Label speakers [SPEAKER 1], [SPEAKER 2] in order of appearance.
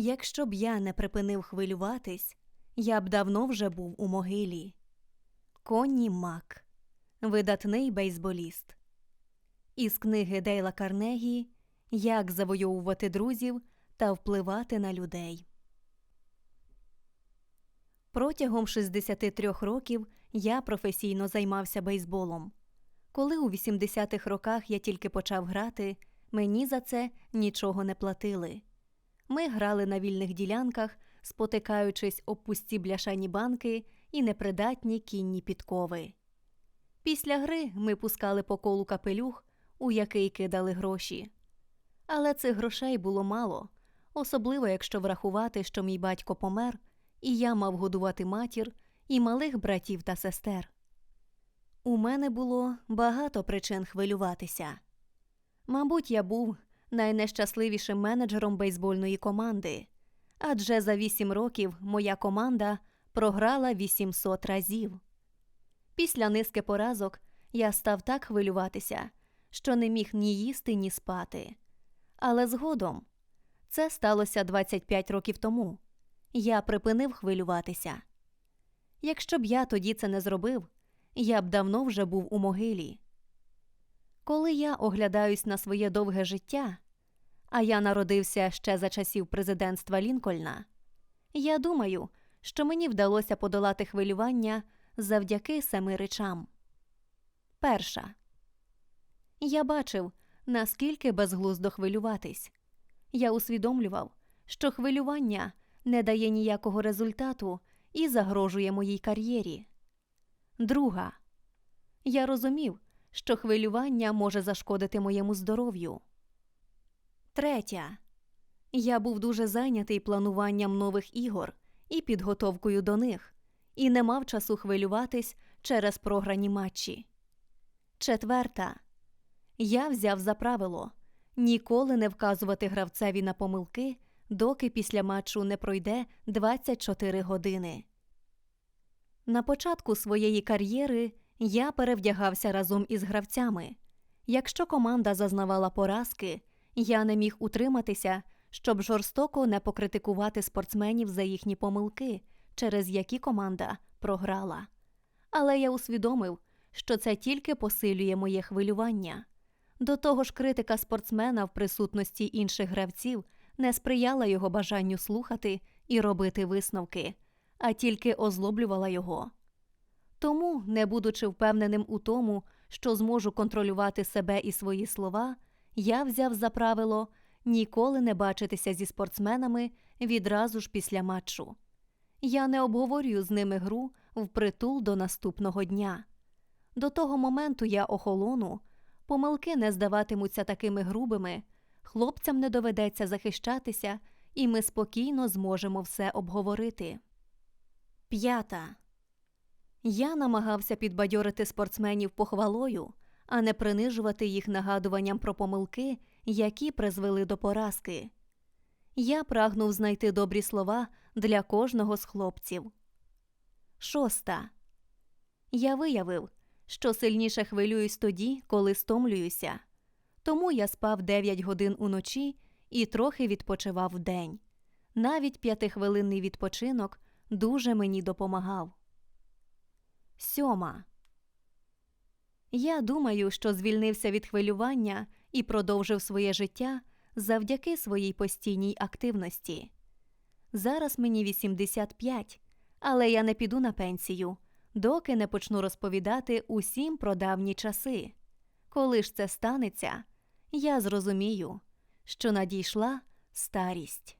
[SPEAKER 1] Якщо б я не припинив хвилюватись, я б давно вже був у могилі. Конні Мак, видатний бейсболіст. Із книги Дейла Карнегі Як завойовувати друзів та впливати на людей. Протягом 63 років я професійно займався бейсболом. Коли у 80-х роках я тільки почав грати, мені за це нічого не платили. Ми грали на вільних ділянках, спотикаючись об пусті бляшані банки і непридатні кінні підкови. Після гри ми пускали по колу капелюх, у який кидали гроші. Але цих грошей було мало, особливо якщо врахувати, що мій батько помер, і я мав годувати матір і малих братів та сестер. У мене було багато причин хвилюватися. Мабуть, я був найнещасливішим менеджером бейсбольної команди, адже за вісім років моя команда програла 800 разів. Після низки поразок я став так хвилюватися, що не міг ні їсти, ні спати. Але згодом це сталося 25 років тому. Я припинив хвилюватися. Якщо б я тоді це не зробив, я б давно вже був у могилі. Коли я оглядаюсь на своє довге життя, а я народився ще за часів президентства Лінкольна, я думаю, що мені вдалося подолати хвилювання завдяки семи речам. Перша. Я бачив, наскільки безглуздо хвилюватись. Я усвідомлював, що хвилювання не дає ніякого результату і загрожує моїй кар'єрі. Друга. Я розумів, що хвилювання може зашкодити моєму здоров'ю. Третя. Я був дуже зайнятий плануванням нових ігор і підготовкою до них, і не мав часу хвилюватись через програні матчі. Четверта. Я взяв за правило ніколи не вказувати гравцеві на помилки, доки після матчу не пройде 24 години. На початку своєї кар'єри я перевдягався разом із гравцями. Якщо команда зазнавала поразки, я не міг утриматися, щоб жорстоко не покритикувати спортсменів за їхні помилки, через які команда програла. Але я усвідомив, що це тільки посилює моє хвилювання. До того ж, критика спортсмена в присутності інших гравців не сприяла його бажанню слухати і робити висновки, а тільки озлоблювала його. Тому, не будучи впевненим у тому, що зможу контролювати себе і свої слова, я взяв за правило ніколи не бачитися зі спортсменами відразу ж після матчу. Я не обговорюю з ними гру впритул до наступного дня. До того моменту я охолону, помилки не здаватимуться такими грубими, хлопцям не доведеться захищатися, і ми спокійно зможемо все обговорити. П'ята. Я намагався підбадьорити спортсменів похвалою, а не принижувати їх нагадуванням про помилки, які призвели до поразки. Я прагнув знайти добрі слова для кожного з хлопців. Шоста. Я виявив, що сильніше хвилююсь тоді, коли стомлююся. Тому я спав 9 годин уночі і трохи відпочивав вдень. Навіть п'ятихвилинний відпочинок дуже мені допомагав. Сьома. Я думаю, що звільнився від хвилювання і продовжив своє життя завдяки своїй постійній активності. Зараз мені 85, але я не піду на пенсію, доки не почну розповідати усім про давні часи. Коли ж це станеться, я зрозумію, що надійшла старість.